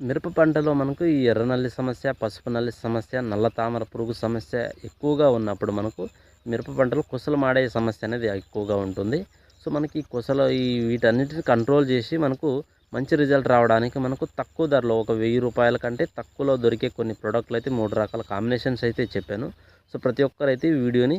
మిరప పంటలో మనకు ఈ ఎర్ర నల్లి సమస్య పసుపు నల్లి సమస్య నల్ల తామర పురుగు సమస్య ఎక్కువగా ఉన్నప్పుడు మనకు మిరప పంటలో కుసలు మాడే సమస్య అనేది ఎక్కువగా ఉంటుంది. సో మనకి కుసలు ఈ వీటన్నిటిని కంట్రోల్ చేసి మనకు మంచి రిజల్ట్ రావడానికి మనకు తక్కువ ధరలో ఒక వెయ్యి రూపాయల కంటే తక్కువలో దొరికే కొన్ని ప్రోడక్ట్లు అయితే మూడు రకాల కాంబినేషన్స్ అయితే చెప్పాను. సో ప్రతి ఒక్కరైతే ఈ వీడియోని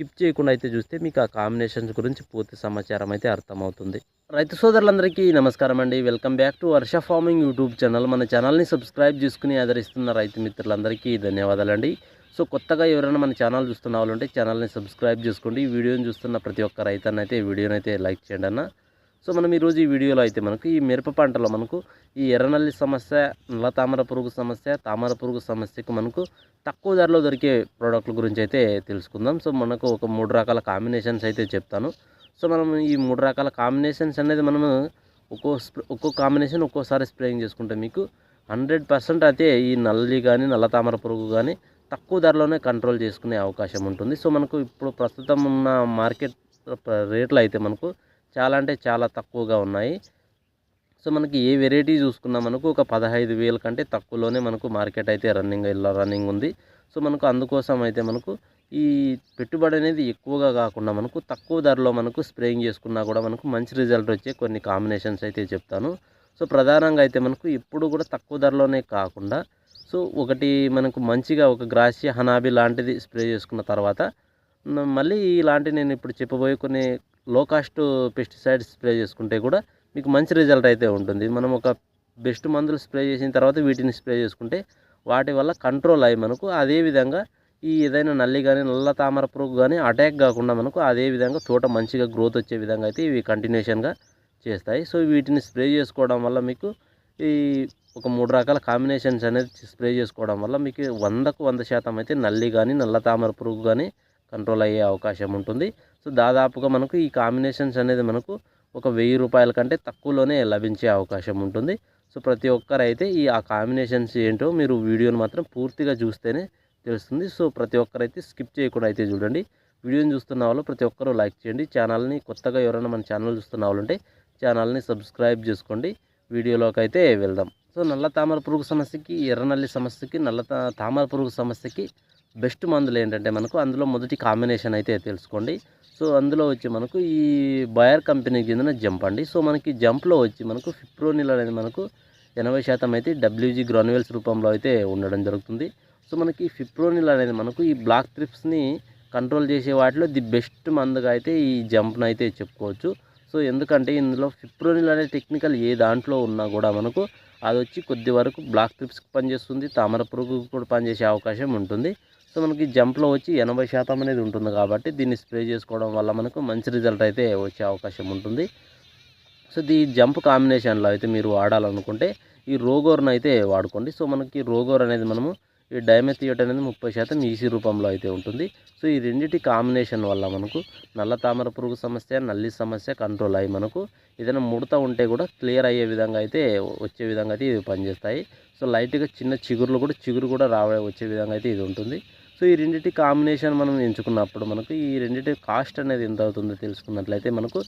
స్కిప్ చేయకుండా అయితే చూస్తే మీకు ఆ కాంబినేషన్స్ గురించి పూర్తి సమాచారం అయితే అర్థమవుతుంది. రైతు సోదరులందరికీ నమస్కారం అండి. Welcome back to Varsha farming YouTube channel. మన ఛానల్ని సబ్స్క్రైబ్ చేసుకుని ఆదరిస్తున్న రైతు మిత్రులందరికీ ధన్యవాదాలండి. సో కొత్తగా ఎవరైనా మన ఛానల్ చూస్తున్న వాళ్ళు ఉంటే ఛానల్ని సబ్స్క్రైబ్ చేసుకోండి. వీడియోని చూస్తున్న ప్రతి ఒక్క రైతన్నైతే వీడియోనైతే లైక్ చేయండి అన్న. సో మనం ఈరోజు ఈ వీడియోలో అయితే మనకు ఈ మిరప పంటలో మనకు ఈ ఎర్రనల్లి సమస్య నల్ల తామర పురుగు సమస్య తామర పురుగు సమస్యకు మనకు తక్కువ ధరలో దొరికే ప్రోడక్ట్ల గురించి అయితే తెలుసుకుందాం. సో మనకు ఒక మూడు రకాల కాంబినేషన్స్ అయితే చెప్తాను. సో మనం ఈ మూడు రకాల కాంబినేషన్స్ అనేది మనము ఒక్కో ఒక్కో కాంబినేషన్ ఒక్కోసారి స్ప్రేయింగ్ చేసుకుంటే మీకు హండ్రెడ్ పర్సెంట్ అయితే ఈ నల్లి కానీ నల్ల తామర పురుగు కానీ తక్కువ ధరలోనే కంట్రోల్ చేసుకునే అవకాశం ఉంటుంది. సో మనకు ఇప్పుడు ప్రస్తుతం ఉన్న మార్కెట్ రేట్లు అయితే మనకు చాలా అంటే చాలా తక్కువగా ఉన్నాయి. సో మనకి ఏ వెరైటీ చూసుకున్నా మనకు ఒక పదహైదు వేల కంటే తక్కువలోనే మనకు మార్కెట్ అయితే రన్నింగ్ ఇలా రన్నింగ్ ఉంది. సో మనకు అందుకోసం అయితే మనకు ఈ పెట్టుబడి అనేది ఎక్కువగా కాకుండా మనకు తక్కువ ధరలో మనకు స్ప్రేయింగ్ చేసుకున్నా కూడా మనకు మంచి రిజల్ట్ వచ్చే కొన్ని కాంబినేషన్స్ అయితే చెప్తాను. సో ప్రధానంగా అయితే మనకు ఎప్పుడు కూడా తక్కువ ధరలోనే కాకుండా సో ఒకటి మనకు మంచిగా ఒక గ్రాసి హనాబి లాంటిది స్ప్రే చేసుకున్న తర్వాత మళ్ళీ ఇలాంటి నేను ఇప్పుడు చెప్పబోయే కొన్ని లో కాస్ట్ పెస్టిసైడ్స్ స్ప్రే చేసుకుంటే కూడా మీకు మంచి రిజల్ట్ అయితే ఉంటుంది. మనం ఒక బెస్ట్ మందులు స్ప్రే చేసిన తర్వాత వీటిని స్ప్రే చేసుకుంటే వాటి వల్ల కంట్రోల్ అయ్యి మనకు అదే విధంగా ఈ ఏదైనా నల్లి కానీ నల్ల తామర పురుగు కానీ అటాక్ కాకుండా మనకు అదే విధంగా తోట మంచిగా గ్రోత్ వచ్చే విధంగా అయితే ఇవి కంటిన్యూషన్గా చేస్తాయి. సో వీటిని స్ప్రే చేసుకోవడం వల్ల మీకు ఈ ఒక మూడు రకాల కాంబినేషన్స్ అనేది స్ప్రే చేసుకోవడం వల్ల మీకు వందకు వంద శాతం అయితే నల్లి కానీ నల్ల తామర పురుగు కానీ కంట్రోల్ అయ్యే అవకాశం ఉంటుంది. సో దాదాపుగా మనకు ఈ కాంబినేషన్స్ అనేది మనకు ఒక వెయ్యి రూపాయల కంటే తక్కువలోనే లభించే అవకాశం ఉంటుంది. సో ప్రతి ఒక్కరైతే ఈ ఆ కాంబినేషన్స్ ఏంటో మీరు వీడియోని మాత్రం పూర్తిగా చూస్తేనే తెలుస్తుంది. సో ప్రతి ఒక్కరైతే స్కిప్ చేయకుండా అయితే చూడండి. వీడియోని చూస్తున్న వాళ్ళు ప్రతి ఒక్కరూ లైక్ చేయండి. ఛానల్ని కొత్తగా ఎవరైనా మన ఛానల్ చూస్తున్న వాళ్ళు ఉంటే ఛానల్ని సబ్స్క్రైబ్ చేసుకోండి. వీడియోలోకి అయితే వెళ్దాం. సో నల్ల తామర పురుగు సమస్యకి ఎర్ర నల్లి సమస్యకి నల్ల తా- తామర పురుగు సమస్యకి బెస్ట్ మందులు ఏంటంటే మనకు అందులో మొదటి కాంబినేషన్ అయితే తెలుసుకోండి. సో అందులో వచ్చి మనకు ఈ బయర్ కంపెనీకి చెందిన జంప్ అండి. సో మనకి జంప్లో వచ్చి మనకు ఫిప్రోనిల్ అనేది మనకు ఎనభై శాతం అయితే డబ్ల్యూజీ గ్రానువెల్స్ రూపంలో అయితే ఉండడం జరుగుతుంది. సో మనకి ఫిప్రోనిల్ అనేది మనకు ఈ బ్లాక్ ట్రిప్స్ని కంట్రోల్ చేసే వాటిలో ది బెస్ట్ మందుగా అయితే ఈ జంప్ను అయితే చెప్పుకోవచ్చు. సో ఎందుకంటే ఇందులో ఫిప్రోనిల్ అనే టెక్నికల్ ఏ దాంట్లో ఉన్నా కూడా మనకు అది వచ్చి కొద్ది వరకు బ్లాక్ ట్రిప్స్కి పనిచేస్తుంది. తామర పురుగుకు కూడా పనిచేసే అవకాశం ఉంటుంది. సో మనకి జంప్లో వచ్చి ఎనభై శాతం అనేది ఉంటుంది కాబట్టి దీన్ని స్ప్రే చేసుకోవడం వల్ల మనకు మంచి రిజల్ట్ అయితే వచ్చే అవకాశం ఉంటుంది. సో ఈ జంప్ కాంబినేషన్లో అయితే మీరు వాడాలనుకుంటే ఈ రోగోర్ను అయితే వాడుకోండి. సో మనకి రోగోర్ అనేది మనము ఈ డైమెథియోట్ అనేది ముప్పై శాతం ఈసీ రూపంలో అయితే ఉంటుంది. సో ఈ రెండింటి కాంబినేషన్ వల్ల మనకు నల్ల తామర పురుగు సమస్య నల్లి సమస్య కంట్రోల్ అయ్యి మనకు ఏదైనా ముడత ఉంటే కూడా క్లియర్ అయ్యే విధంగా అయితే వచ్చే విధంగా అయితే ఇది పనిచేస్తాయి. సో లైట్గా చిన్న చిగురులు కూడా చిగురు కూడా రావే వచ్చే విధంగా అయితే ఇది ఉంటుంది. సో ఈ రెండింటి కాంబినేషన్ మనం ఎంచుకున్నప్పుడు మనకు ఈ రెండింటి కాస్ట్ అనేది ఎంత అవుతుందో తెలుసుకున్నట్లయితే మనకు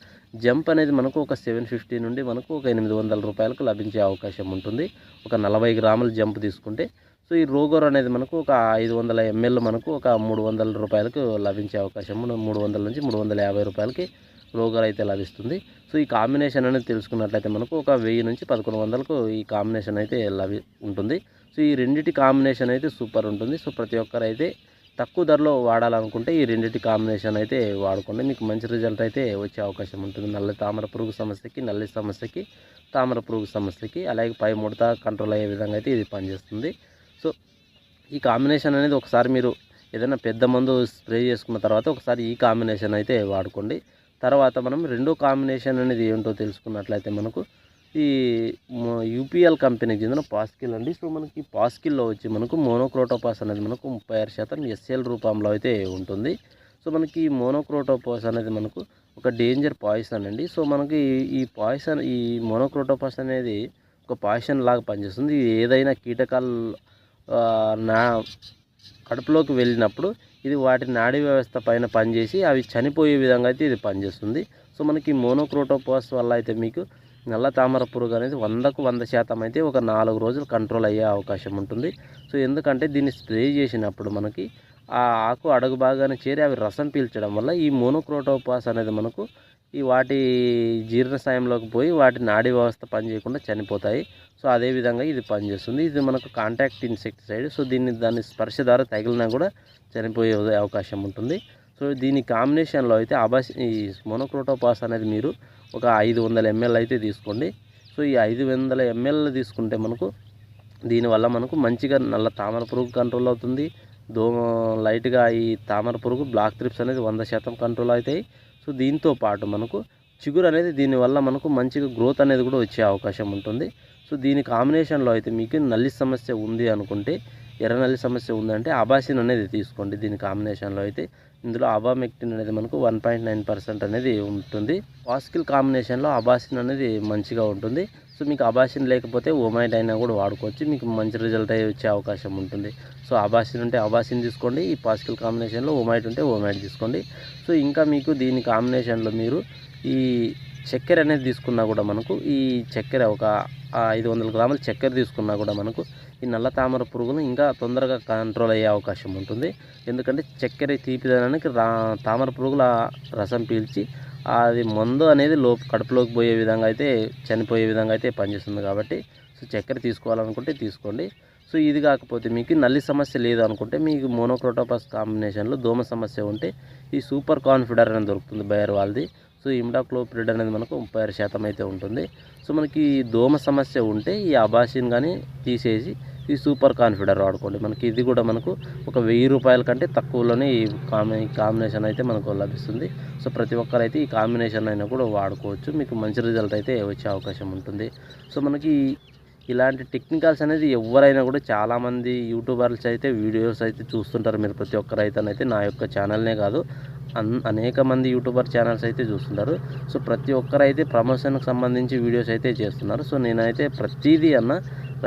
జంప్ అనేది మనకు ఒక సెవెన్ ఫిఫ్టీ నుండి మనకు ఒక ఎనిమిది వందల రూపాయలకు లభించే అవకాశం ఉంటుంది. ఒక నలభై గ్రాముల జంప్ తీసుకుంటే సో ఈ రోగోర్ అనేది మనకు ఒక ఐదు వందల ఎంఎల్ మనకు ఒక మూడు వందల రూపాయలకు లభించే అవకాశం మూడు వందల నుంచి మూడు వందల యాభై రూపాయలకి రోగర్ అయితే లభిస్తుంది. సో ఈ కాంబినేషన్ అనేది తెలుసుకున్నట్లయితే మనకు ఒక వెయ్యి నుంచి పదకొండు వందలకు ఈ కాంబినేషన్ అయితే లభి ఉంటుంది. సో ఈ రెండింటి కాంబినేషన్ అయితే సూపర్ ఉంటుంది. సో ప్రతి ఒక్కరు అయితే తక్కువ ధరలో వాడాలనుకుంటే ఈ రెండింటి కాంబినేషన్ అయితే వాడుకోండి. మీకు మంచి రిజల్ట్ అయితే వచ్చే అవకాశం ఉంటుంది. నల్ల తామర పురుగు సమస్యకి నల్లి సమస్యకి తామర పురుగు సమస్యకి అలాగే పై ముడత కంట్రోల్ అయ్యే విధంగా అయితే ఇది పనిచేస్తుంది. సో ఈ కాంబినేషన్ అనేది ఒకసారి మీరు ఏదైనా పెద్ద మందు స్ప్రే చేసుకున్న తర్వాత ఒకసారి ఈ కాంబినేషన్ అయితే వాడుకోండి. తర్వాత మనం రెండో కాంబినేషన్ అనేది ఏంటో తెలుసుకున్నట్లయితే మనకు ఈ యూపీఎల్ కంపెనీకి చెందిన పాస్కిల్ అండి. సో మనకి పాస్కిల్లో వచ్చి మనకు మోనోక్రోటోపాస్ అనేది మనకు ముప్పై ఆరు శాతం ఎస్ఎల్ రూపంలో అయితే ఉంటుంది. సో మనకి మోనోక్రోటోపాస్ అనేది మనకు ఒక డేంజర్ పాయిసన్ అండి. సో మనకి ఈ పాయిసన్ ఈ మోనోక్రోటోపాస్ అనేది ఒక పాయిసన్ లాగా పనిచేస్తుంది. ఏదైనా కీటకాలు నా కడుపులోకి వెళ్ళినప్పుడు ఇది వాటి నాడీ వ్యవస్థ పైన పనిచేసి అవి చనిపోయే విధంగా అయితే ఇది పనిచేస్తుంది. సో మనకి మోనోక్రోటోపాస్ వల్ల అయితే మీకు నల్ల తామర పురుగు అనేది వందకు వంద శాతం అయితే ఒక నాలుగు రోజులు కంట్రోల్ అయ్యే అవకాశం ఉంటుంది. సో ఎందుకంటే దీన్ని స్ప్రే చేసినప్పుడు మనకి ఆ ఆకు అడుగు బాగానే చేరి అవి రసం పీల్చడం వల్ల ఈ మోనోక్రోటోపాస్ అనేది మనకు ఈ వాటి జీర్ణశయంలోకి పోయి వాటి నాడీ వ్యవస్థ పనిచేయకుండా చనిపోతాయి. సో అదేవిధంగా ఇది పనిచేస్తుంది. ఇది మనకు కాంటాక్ట్ ఇన్సెక్టిసైడ్. సో దీన్ని దాని స్పర్శ ద్వారా తగిలినా కూడా చనిపోయే అవకాశం ఉంటుంది. సో దీని కాంబినేషన్లో అయితే అబాస్ ఈ మోనోక్రోటోపాస్ అనేది మీరు ఒక ఐదు వందల ఎంఎల్ అయితే తీసుకోండి. సో ఈ ఐదు వందల ఎంఎల్ తీసుకుంటే మనకు దీనివల్ల మనకు మంచిగా నల్ల తామర పురుగు కంట్రోల్ అవుతుంది. దోమ లైట్గా ఈ తామర పురుగు బ్లాక్ త్రిప్స్ అనేది వంద శాతం కంట్రోల్ అవుతాయి. సో దీంతో పాటు మనకు చిగురు అనేది దీనివల్ల మనకు మంచిగా గ్రోత్ అనేది కూడా వచ్చే అవకాశం ఉంటుంది. సో దీని కాంబినేషన్లో అయితే మీకు నల్లి సమస్య ఉంది అనుకుంటే ఎర్రనల్లి సమస్య ఉందంటే అబాసిన్ అనేది తీసుకోండి. దీని కాంబినేషన్లో అయితే ఇందులో అబామెక్టిన్ అనేది మనకు వన్ పాయింట్ నైన్ పర్సెంట్ అనేది ఉంటుంది. పాస్కిల్ కాంబినేషన్లో అబాసిన్ అనేది మంచిగా ఉంటుంది. సో మీకు అబాసిన్ లేకపోతే ఓమైడ్ అయినా కూడా వాడుకోవచ్చు. మీకు మంచి రిజల్ట్ అయ్యి వచ్చే అవకాశం ఉంటుంది. సో అబాసిన్ ఉంటే అబాసిన్ తీసుకోండి. ఈ పాస్కిల్ కాంబినేషన్లో ఓమైడ్ ఉంటే ఓమైడ్ తీసుకోండి. సో ఇంకా మీకు దీని కాంబినేషన్లో మీరు ఈ చక్కెర అనేది తీసుకున్నా కూడా మనకు ఈ చక్కెర ఒక ఐదు వందల గ్రాముల చక్కెర తీసుకున్నా కూడా మనకు ఈ నల్ల తామర పురుగును ఇంకా తొందరగా కంట్రోల్ అయ్యే అవకాశం ఉంటుంది. ఎందుకంటే చక్కెర తీపిదనానికి రా తామర పురుగుల రసం పీల్చి అది మందు అనేది లో కడుపులోకి పోయే విధంగా అయితే చనిపోయే విధంగా అయితే పనిచేస్తుంది కాబట్టి సో చక్కెర తీసుకోవాలనుకుంటే తీసుకోండి. సో ఇది కాకపోతే మీకు నల్లి సమస్య లేదు అనుకుంటే మీకు మోనోక్రోటోపస్ కాంబినేషన్లో దోమ సమస్య ఉంటే ఈ సూపర్ కాన్ఫిడర్ అనేది దొరుకుతుంది బయర్ వాళ్ళది. సో ఇమ్డాక్లోప్రిడ్ అనేది మనకు ముప్పై ఆరు శాతం అయితే ఉంటుంది. సో మనకి దోమ సమస్య ఉంటే ఈ అబాసిన్ కానీ తీసేసి ఈ సూపర్ కాన్ఫిడర్ వాడుకోండి. మనకి ఇది కూడా మనకు ఒక వెయ్యి రూపాయల కంటే తక్కువలోనే ఈ కాంబి కాంబినేషన్ అయితే మనకు లభిస్తుంది. సో ప్రతి ఒక్కరు అయితే ఈ కాంబినేషన్ అయినా కూడా వాడుకోవచ్చు. మీకు మంచి రిజల్ట్ అయితే వచ్చే అవకాశం ఉంటుంది. సో మనకి ఇలాంటి టెక్నికల్స్ అనేది ఎవరైనా కూడా చాలామంది యూట్యూబర్స్ అయితే వీడియోస్ అయితే చూస్తుంటారు. మీరు ప్రతి ఒక్క రైతనైతే నా యొక్క ఛానల్నే కాదు అన్ అనేక మంది యూట్యూబర్ ఛానల్స్ అయితే చూస్తుంటారు. సో ప్రతి ఒక్కరు అయితే ప్రమోషన్కి సంబంధించి వీడియోస్ అయితే చేస్తున్నారు. సో నేనైతే ప్రతిదీ అన్న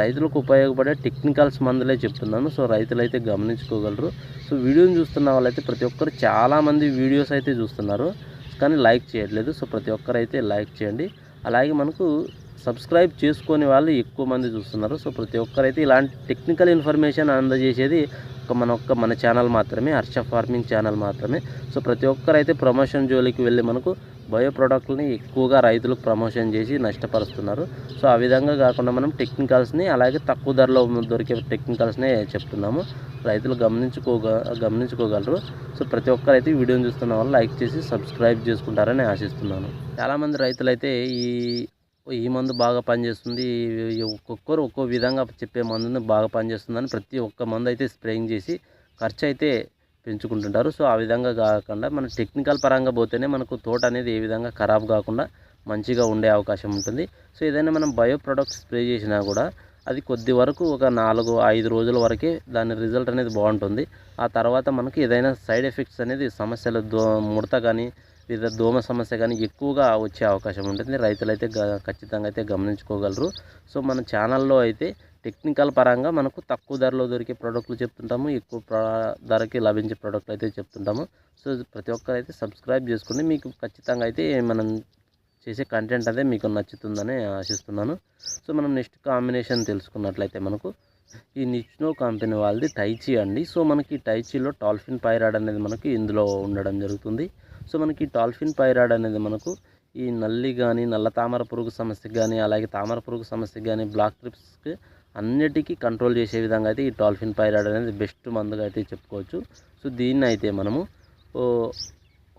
రైతులకు ఉపయోగపడే టెక్నికల్స్ మందులే చెప్తున్నాను. సో రైతులు అయితే గమనించుకోగలరు. సో వీడియోని చూస్తున్న వాళ్ళైతే ప్రతి ఒక్కరు చాలామంది వీడియోస్ అయితే చూస్తున్నారు. కానీ లైక్ చేయట్లేదు. సో ప్రతి ఒక్కరైతే లైక్ చేయండి. అలాగే మనకు సబ్స్క్రైబ్ చేసుకొని వాళ్ళు ఎక్కువ మంది చూస్తున్నారు. సో ప్రతి ఒక్కరైతే ఇలాంటి టెక్నికల్ ఇన్ఫర్మేషన్ అందజేసేది ఒక మన ఒక్క మన ఛానల్ మాత్రమే హర్ష ఫార్మింగ్ ఛానల్ మాత్రమే. సో ప్రతి ఒక్కరైతే ప్రమోషన్ జోలికి వెళ్ళి మనకు బయో ప్రొడక్ట్లని ఎక్కువగా రైతులకు ప్రమోషన్ చేసి నష్టపరుస్తున్నారు. సో ఆ విధంగా కాకుండా మనం టెక్నికల్స్ని అలాగే తక్కువ ధరలో దొరికే టెక్నికల్స్నే చెప్తున్నాము. రైతులు గమనించుకోగ గమనించుకోగలరు. సో ప్రతి ఒక్కరైతే ఈ వీడియోని చూస్తున్న వాళ్ళు లైక్ చేసి సబ్స్క్రైబ్ చేసుకుంటారని ఆశిస్తున్నాను. చాలామంది రైతులైతే ఈ ఈ మందు బాగా పనిచేస్తుంది. ఒక్కొక్కరు ఒక్కో విధంగా చెప్పే మందుని బాగా పనిచేస్తుందని ప్రతి ఒక్క మందు అయితే స్ప్రేయింగ్ చేసి ఖర్చు అయితే పెంచుకుంటుంటారు. సో ఆ విధంగా కాకుండా మన టెక్నికల్ పరంగా పోతేనే మనకు తోట అనేది ఏ విధంగా ఖరాబ్ కాకుండా మంచిగా ఉండే అవకాశం ఉంటుంది. సో ఏదైనా మనం బయో ప్రొడక్ట్స్ స్ప్రే చేసినా కూడా అది కొద్ది వరకు ఒక నాలుగు ఐదు రోజుల వరకే దాని రిజల్ట్ అనేది బాగుంటుంది. ఆ తర్వాత మనకి ఏదైనా సైడ్ ఎఫెక్ట్స్ అనేది సమస్యలు దో ముడత కానీ లేదా దోమ సమస్య కానీ ఎక్కువగా వచ్చే అవకాశం ఉంటుంది. రైతులైతే గ- ఖచ్చితంగా అయితే గమనించుకోగలరు. సో మన ఛానల్లో అయితే టెక్నికల్ పరంగా మనకు తక్కువ ధరలో దొరికే ప్రోడక్ట్లు చెప్తుంటాము. ఎక్కువ ధరకి లభించే ప్రోడక్ట్లు అయితే చెప్తుంటాము. సో ప్రతి ఒక్కరు అయితే సబ్స్క్రైబ్ చేసుకోండి మీకు ఖచ్చితంగా అయితే మనం చేసే కంటెంట్ అదే మీకు నచ్చుతుందని ఆశిస్తున్నాను. సో మనం నెక్స్ట్ కాంబినేషన్ తెలుసుకున్నట్లయితే మనకు ఈ నిచ్నో కంపెనీ వాళ్ళది టైచీ అండి. సో మనకి టైచీలో టాల్ఫిన్ పైరాడ్ అనేది మనకి ఇందులో ఉండడం జరుగుతుంది. సో మనకి టాల్ఫిన్ పైరాడ్ అనేది మనకు ఈ నల్లి కానీ నల్ల తామర పురుగు సమస్యకి కానీ అలాగే తామర పురుగు సమస్యకి కానీ బ్లాక్ ట్రిప్స్కి అన్నిటికీ కంట్రోల్ చేసే విధంగా అయితే ఈ టాల్ఫిన్ పైరాడ్ అనేది బెస్ట్ మందుగా అయితే చెప్పుకోవచ్చు. సో దీన్ని అయితే మనము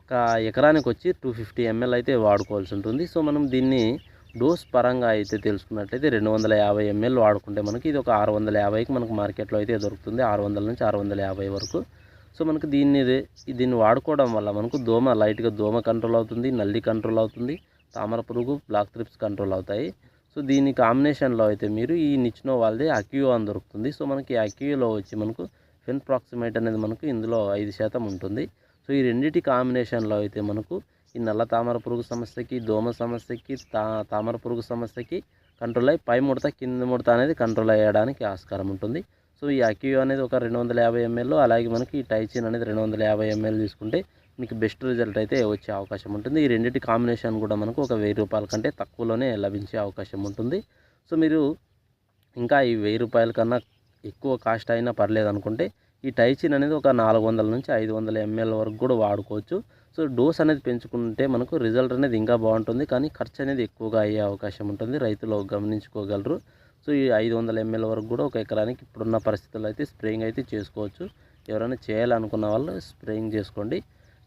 ఒక ఎకరానికి వచ్చి టూ ఫిఫ్టీ ఎంఎల్ అయితే వాడుకోవాల్సి ఉంటుంది. సో మనం దీన్ని డోస్ పరంగా అయితే తెలుసుకున్నట్లయితే రెండు వందల యాభై ఎంఎల్ వాడుకుంటే మనకి ఇది ఒక ఆరు వందల యాభైకి మనకు మార్కెట్లో అయితే దొరుకుతుంది. ఆరు వందల నుంచి ఆరు వందల యాభై వరకు సో మనకు దీన్ని దీన్ని వాడుకోవడం వల్ల మనకు దోమ లైట్గా దోమ కంట్రోల్ అవుతుంది నల్లి కంట్రోల్ అవుతుంది తామర పురుగు బ్లాక్ త్రిప్స్ కంట్రోల్ అవుతాయి. సో దీని కాంబినేషన్లో అయితే మీరు ఈ నిచ్నో వాళ్ళది అక్యూ అని దొరుకుతుంది. సో మనకి అక్యూలో వచ్చి మనకు ఫెన్ ప్రాక్సిమేట్ అనేది మనకు ఇందులో ఐదు శాతం ఉంటుంది. సో ఈ రెండింటి కాంబినేషన్లో అయితే మనకు ఈ నల్ల తామర పురుగు సమస్యకి దోమ సమస్యకి తా తామర పురుగు సమస్యకి కంట్రోల్ అయ్యి పై ముడత కింద ముడత అనేది కంట్రోల్ అయ్యడానికి ఆస్కారం ఉంటుంది. సో ఈ అక్యూ అనేది ఒక రెండు వందల యాభై ఎంఎల్ అలాగే మనకి టైచిన్ అనేది రెండు వందల యాభై ఎంఎల్ తీసుకుంటే మీకు బెస్ట్ రిజల్ట్ అయితే వచ్చే అవకాశం ఉంటుంది. ఈ రెండింటి కాంబినేషన్ కూడా మనకు ఒక వెయ్యి రూపాయల కంటే తక్కువలోనే లభించే అవకాశం ఉంటుంది. సో మీరు ఇంకా ఈ వెయ్యి రూపాయల కన్నా ఎక్కువ కాస్ట్ అయినా పర్లేదు అనుకుంటే ఈ టైచిన్ అనేది ఒక నాలుగు వందల నుంచి ఐదు వందల ఎంఎల్ వరకు కూడా వాడుకోవచ్చు. సో డోస్ అనేది పెంచుకుంటే మనకు రిజల్ట్ అనేది ఇంకా బాగుంటుంది. కానీ ఖర్చు అనేది ఎక్కువగా అయ్యే అవకాశం ఉంటుంది. రైతులు గమనించుకోగలరు. సో ఈ ఐదు వందల ఎంఎల్ వరకు కూడా ఒక ఎకరానికి ఇప్పుడున్న పరిస్థితుల్లో అయితే స్ప్రేయింగ్ అయితే చేసుకోవచ్చు. ఎవరైనా చేయాలనుకున్న వాళ్ళు స్ప్రేయింగ్ చేసుకోండి.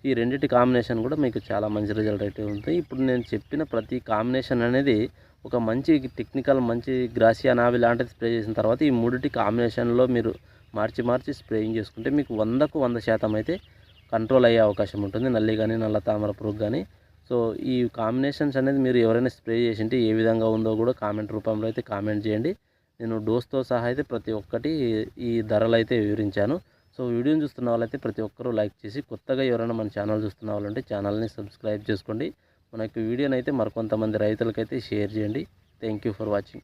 ఈ రెండింటి కాంబినేషన్ కూడా మీకు చాలా మంచి రిజల్ట్ అయితే ఉంటుంది. ఇప్పుడు నేను చెప్పిన ప్రతి కాంబినేషన్ అనేది ఒక మంచి టెక్నికల్ మంచి గ్రాసియా నావి లాంటిది స్ప్రే చేసిన తర్వాత ఈ మూడింటి కాంబినేషన్లో మీరు మార్చి మార్చి స్ప్రేయింగ్ చేసుకుంటే మీకు వందకు వంద శాతం అయితే కంట్రోల్ అయ్యే అవకాశం ఉంటుంది. నల్లి కానీ నల్ల తామర పురుగు కానీ సో ఈ కాంబినేషన్స్ అనేది మీరు ఎవరైనా స్ప్రే చేసింటే ఏ విధంగా ఉందో కూడా కామెంట్ రూపంలో అయితే కామెంట్ చేయండి. నేను డోస్తో సహా అయితే ప్రతి ఒక్కటి ఈ ధరలు అయితే వివరించాను. సో వీడియోని చూస్తున్న వాళ్ళైతే ప్రతి ఒక్కరూ లైక్ చేసి కొత్తగా ఎవరైనా మన ఛానల్ చూస్తున్న వాళ్ళంటే ఛానల్ని సబ్స్క్రైబ్ చేసుకోండి. మనకి వీడియోని అయితే మరికొంతమంది రైతులకైతే షేర్ చేయండి. Thank you for watching.